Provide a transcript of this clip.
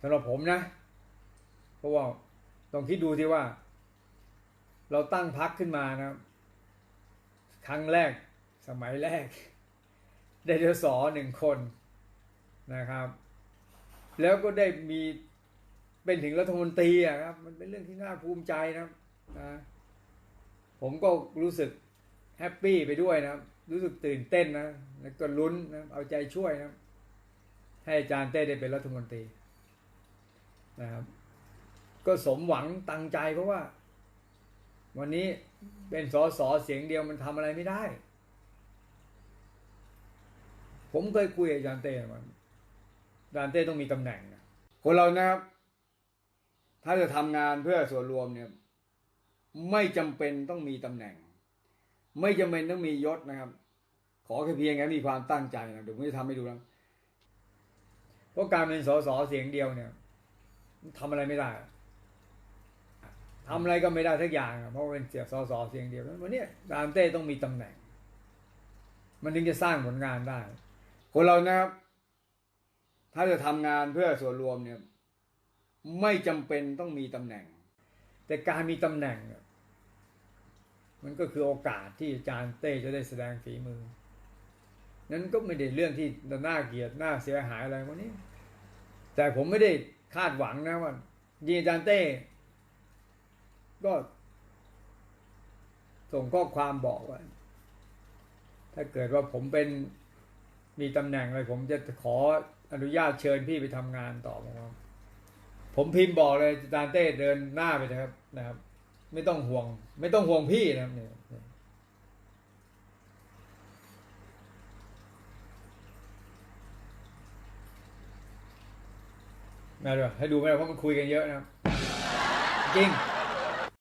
สำหรับผมนะ เพราะว่าต้องคิดดูที่ว่า เราตั้งพักขึ้นมานะ ครั้งแรกสมัยแรก ได้ดสอหนึ่งคนนะครับ แล้วก็ได้มีเป็นถึงรัฐมนตรีอะครับ มันเป็นเรื่องที่น่าภูมิใจนะครับนะผมก็รู้สึกแฮปปี้ไปด้วยนะรู้สึกตื่นเต้นนะ แล้วก็ลุ้นนะเอาใจช่วยนะ ให้อาจารย์เต้ได้เป็นรัฐมนตรี นะครับ ก็สมหวังตั้งใจเพราะว่า วันนี้เป็นสอสอเสียงเดียวมันทำอะไรไม่ได้ ผมเคยคุยกับอาจารย์เต้มันอาจารย์เต้ต้องมีตำแหน่งนะคนเรานะครับ ถ้าจะทำงานเพื่อส่วนรวมเนี่ย ไม่จำเป็นต้องมีตำแหน่ง ไม่จำเป็นต้องมียศนะครับ ขอแค่เพียงแค่มีความตั้งใจนะเดี๋ยวผมจะทำให้ดูแล้วเพราะการเป็นสอสอเสียงเดียวเนี่ย ทำอะไรไม่ได้ทำอะไรก็ไม่ได้ทักอย่าง เพราะเป็นเสียงสสเสียงเดียววันนี้ดามเต้ต้องมีตำแหน่ง มันถึงจะสร้างผลงานได้ คนเรานะครับ ถ้าจะทำงานเพื่อส่วนรวมเนี่ย ไม่จำเป็นต้องมีตำแหน่ง แต่การมีตำแหน่งเนี่ยมันก็คือโอกาสที่อาจารย์เต้จะได้แสดงฝีมือ นั้นก็ไม่ได้เรื่องที่น่าเกลียดน่าเสียหายอะไรวันนี้ แต่ผมไม่ได้ คาดหวังนะว่ายิงอาจารย์เต้ ก็ ส่งข้อความบอกว่า ถ้าเกิดว่าผมเป็นมีตำแหน่งอะไรผมจะขออนุญาตเชิญพี่ไปทำงานต่อนะครับผมพิมพ์บอกเลยจารย์เต้เดินหน้าไปนะครับนะครับ ไม่ต้องห่วง ไม่ต้องห่วงพี่นะครับเนี่ย มาดูให้ดูไหมล่ะเพราะมันคุยกันเยอะนะจริง